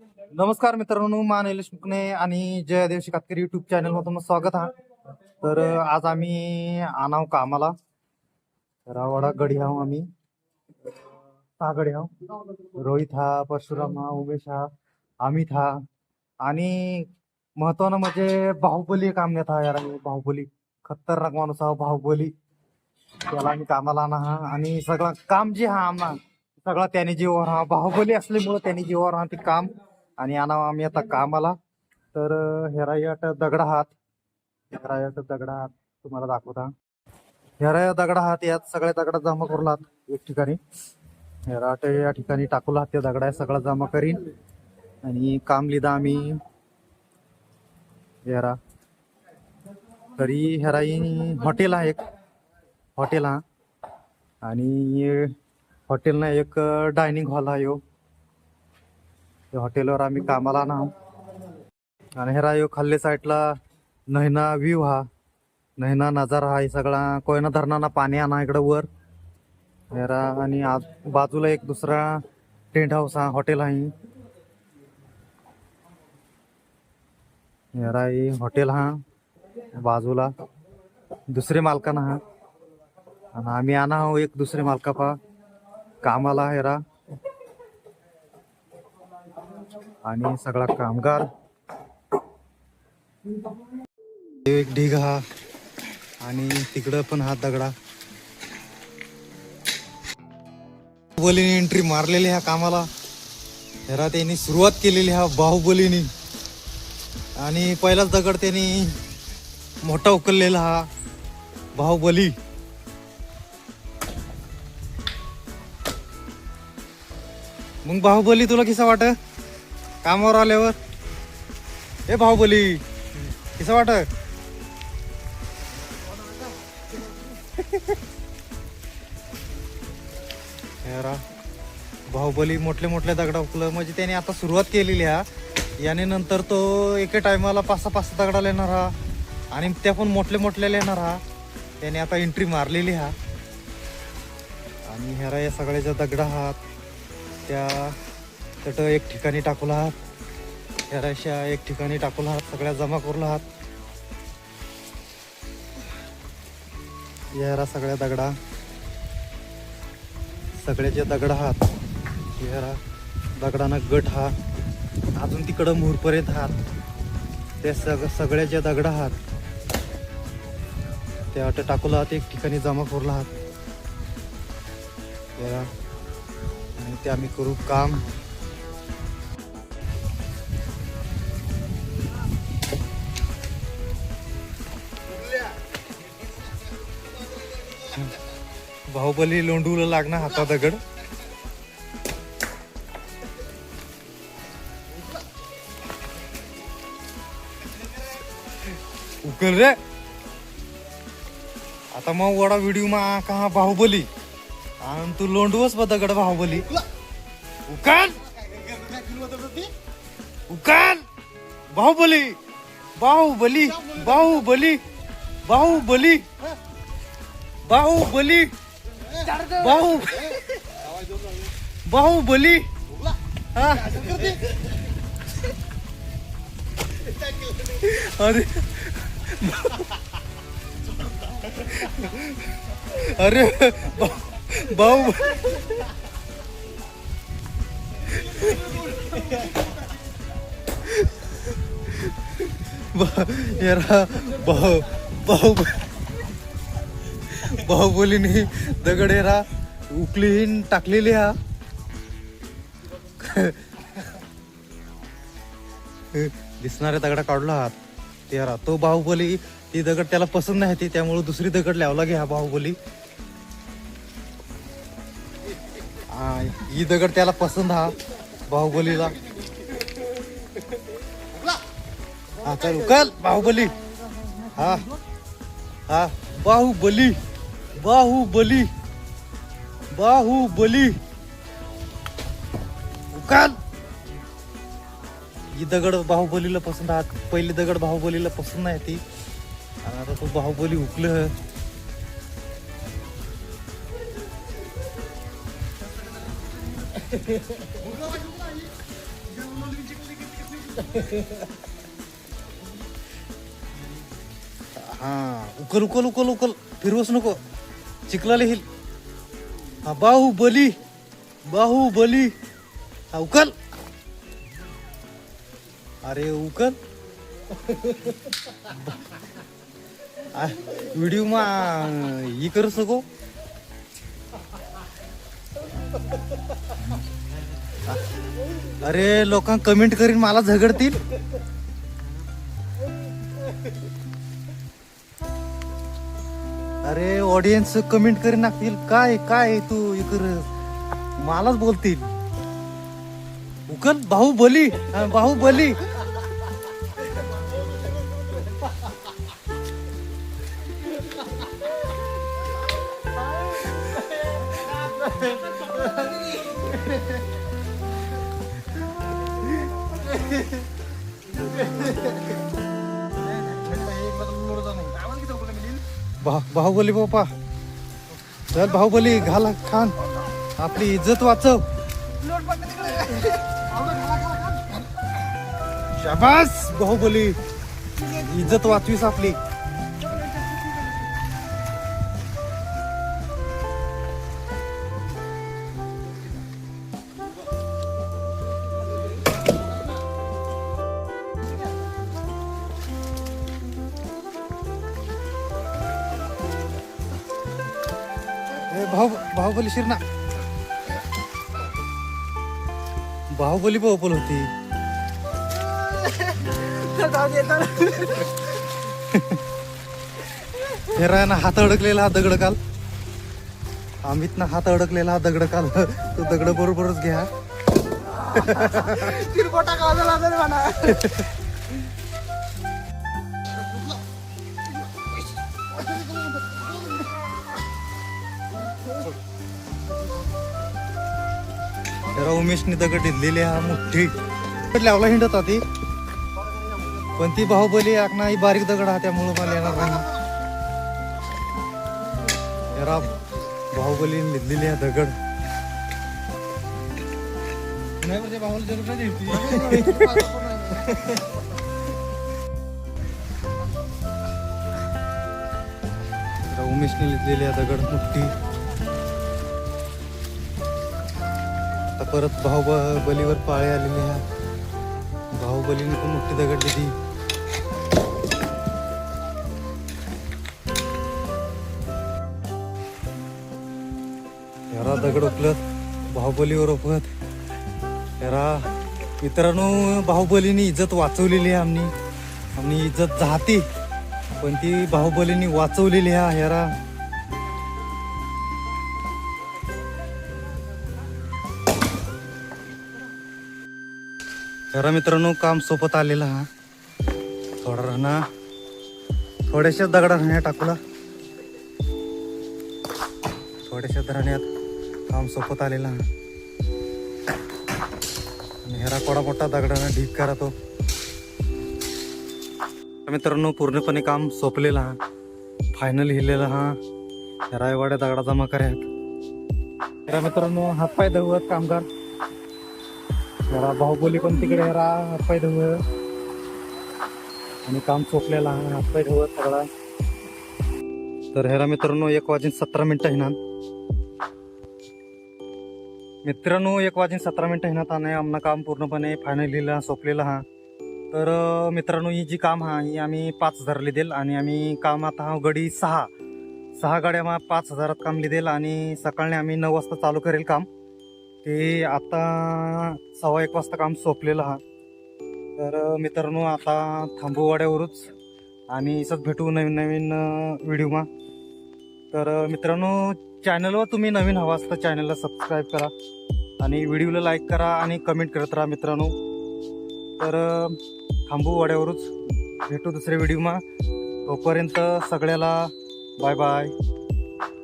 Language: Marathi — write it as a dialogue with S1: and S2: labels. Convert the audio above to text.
S1: नमस्कार मित्रांनो मा निलेश मुकणे आणि जय देवशी कातकरी युट्यूब चॅनल मधून तुमचं स्वागत आहे तर आज आम्ही आणाव कामाला. रावाडा गडी आहो आम्ही. सहा गडी आहो. रोहित हा परशुराम हा उमेश हा अमित हा. आणि महत्वानं म्हणजे बाहुबली कामण्यात हा यार आम्ही बाहुबली. खतरनाक माणूस हा बाहुबली. त्याला आम्ही कामाला आणा हा. आणि सगळं काम जे हा आम्हा सगळा त्याने जीवावर हा बाहुबली असल्यामुळे त्याने जीवावर हा ते काम आणि आणा आम्ही आता कामाला. तर हेरायट दगडा हात हेरायट दगडा हात तुम्हाला दाखवता. हेराया दगडा हात यात सगळ्या दगडा जमा करू हात एक ठिकाणी. हेराट या ठिकाणी टाकू हात त्या दगडा सगळा जमा करीन. आणि काम लिदा आम्ही. हेरा. तरी हेराई हॉटेल आहे एक. हॉटेल हा. आणि हॉटेलना एक डायनिंग हॉल आहे ह्यो त्या हॉटेलवर आम्ही कामाला ना आणि हे ह्यो खाल्ले साईडला नैना व्ह्यू हा. नैना नजारा हा हे सगळा कोयना धरणाना पाणी आणा इकडं वर. हेरा आणि आज बाजूला एक दुसरा टेंट हाऊस हा हॉटेल आहे. हेरा हे हॉटेल हा बाजूला दुसरे मालकाना हा. आणि आम्ही आणा आहो एक दुसरे मालका पा कामाला हेरा आणि सगळा कामगार. एक ढीग हा. आणि तिकडं पण हा दगडा. बाहुबलीने एंट्री मारलेली ह्या कामाला. हेरा त्यांनी सुरुवात केलेली ह्या बाहुबलीने. आणि पहिलाच दगड त्यांनी मोठा उकललेला हा बाहुबली. मग बाहुबली तुला कसा वाटत? कामावर आल्यावर? ए बाहुबली कसं वाट बाहुबली मोठले मोठले दगडा उकलं म्हणजे त्याने आता सुरुवात केलेली हा याने नंतर तो एके टायमाला पाच सहा पाच सहा दगडाला हा आणि त्या पण मोठले मोठले लेणार हा त्याने आता एंट्री मारलेली हा आणि ह्यारा या सगळ्याच्या दगडा हात त्या तट एक ठिकाणी टाकूला आहात. ह्याराशा एक ठिकाणी टाकूला आहात. सगळ्या जमा करूला आहात. येहरा सगळ्या दगडा. सगळ्याचे दगड आहात येहरा दगडानं गट हा अजून तिकडं मुरपर्यंत आहात. ते सग सगळ्याचे दगड आहात ते अट टाकूला आहात. एक ठिकाणी जमा करूला आहात. आणि ते आम्ही करू काम. बाहुबली लोंडूला लागणार हाता दगड. उकल रे. आता मग वडा व्हिडिओ मा का बाहुबली? आणि तू लोंडूच बा दगड बाहुबली. उकान उकान बाहुबली. बाहुबली. बाहुबली. बाहुबली. बाहुबली. बाहु बाहुबली हा. अरे. अरे. बाहु यारा बाहु बाहु बाहुबलीने दगडेरा उकलीन टाकलेली हा. दिसणारा दगडा काढला हात तेरा तो बाहुबली ती दगड त्याला पसंत नाही ती त्यामुळे दुसरी दगड लावला घ्या बाहुबली. ही दगड त्याला पसंत हा बाहुबलीला. हा चल उकल बाहुबली. हा हा बाहुबली. बाहुबली बाहुबली. उकाल ही दगड बाहुबलीला पसंत आहात. पहिली दगड बाहुबलीला पसंत नाही ती. आणि आता तो बाहुबली उकलं हा उकल उकल उकल उकल. फिरवूच नको. चिखला लिहिल हा बाहुबली बाहुबली. हा उकल अरे उकल व्हिडिओ मा ही करू सको. अरे लोकांना कमेंट करीन मला झगडतील. अरे ऑडियन्स कमेंट करीन नागतील काय काय तू इकर मलाच बोलतील. उकल बाहुबली हा, बाहुबली. बा- बाहुबली बाप्पा. चल बाहुबली घाला खान. आपली इज्जत वाचव. शाबास. बाहुबली इज्जत वाचवीस आपली. भाऊ बाहुबली शिरना बाहुबली बाहुबल होती. फेराय ना हात अडकलेला हा दगड काल. अमित ना हात अडकलेला हा दगड काल. तो दगड बरोबरच घ्या. जरा उमेशने दगड दिलेली हा मोठी. लावला हिंडत ती. पण ती बाहुबली आकना ही बारीक दगड हा त्यामुळं मला येणार नाही. जरा बाहुबली लिहिलेली हा दगड. उमेशने लिहिलेली हा दगड मोठी. परत बाहुबलीवर पाळे आलेले ह्या बाहुबलीने पण मोठी दगडली ती यारा दगड उपलत बाहुबलीवर उकलत यारा मित्रांनो बाहुबलीने इज्जत वाचवलेली आहे आम्ही आम्ही इज्जत जाते पण ती बाहुबलीने वाचवलेली आहे यारा. जरा मित्रांनो काम सोबत आलेलं हा. थोडा राहणा. थोड्याशा दगडा राहण्या टाकूला. थोड्याशा राहण्यात काम सोपत आलेला हा. आणि हेरा कोडा मोठा दगडानं ढीक करा तो. मित्रांनो पूर्णपणे काम सोपलेलं हा. फायनल हिलेला हा. हेरा एवढ्या दगडा जमा कर्यात मित्रांनो हातपाय दगवत कामगार. जरा बाहुबली पण तिकडे जरा हातपाय धुव आणि काम चोपलेला हा हातपाय धुव सगळा. तर हेरा मित्रांनो एक वाजून सतरा मिनिटं ना मित्रांनो एक वाजून सतरा मिनिटं हिनात आणि आमना काम पूर्णपणे फायनल लिहिलं सोपलेलं हा. तर मित्रांनो ही जी काम हा ही आम्ही पाच हजार लिदेल आणि आम्ही काम आता हा गडी सहा. सहा गाड्या मग पाच हजारात काम लिदेल आणि सकाळने आम्ही नऊ वाजता चालू करेल काम. ते आता सव्वा एक वाजता काम सोपलेलं हा. तर मित्रांनो आता थांबूवाड्यावरूच आणि इसत भेटू नवीन नवीन व्हिडिओमा तर मित्रांनो चॅनलवर तुम्ही नवीन हवा असता चॅनलला सबस्क्राईब करा आणि व्हिडिओला लाईक करा आणि कमेंट करत राहा मित्रांनो. तर थांबू वाड्यावरूच. भेटू दुसऱ्या व्हिडिओमा तोपर्यंत सगळ्याला बाय बाय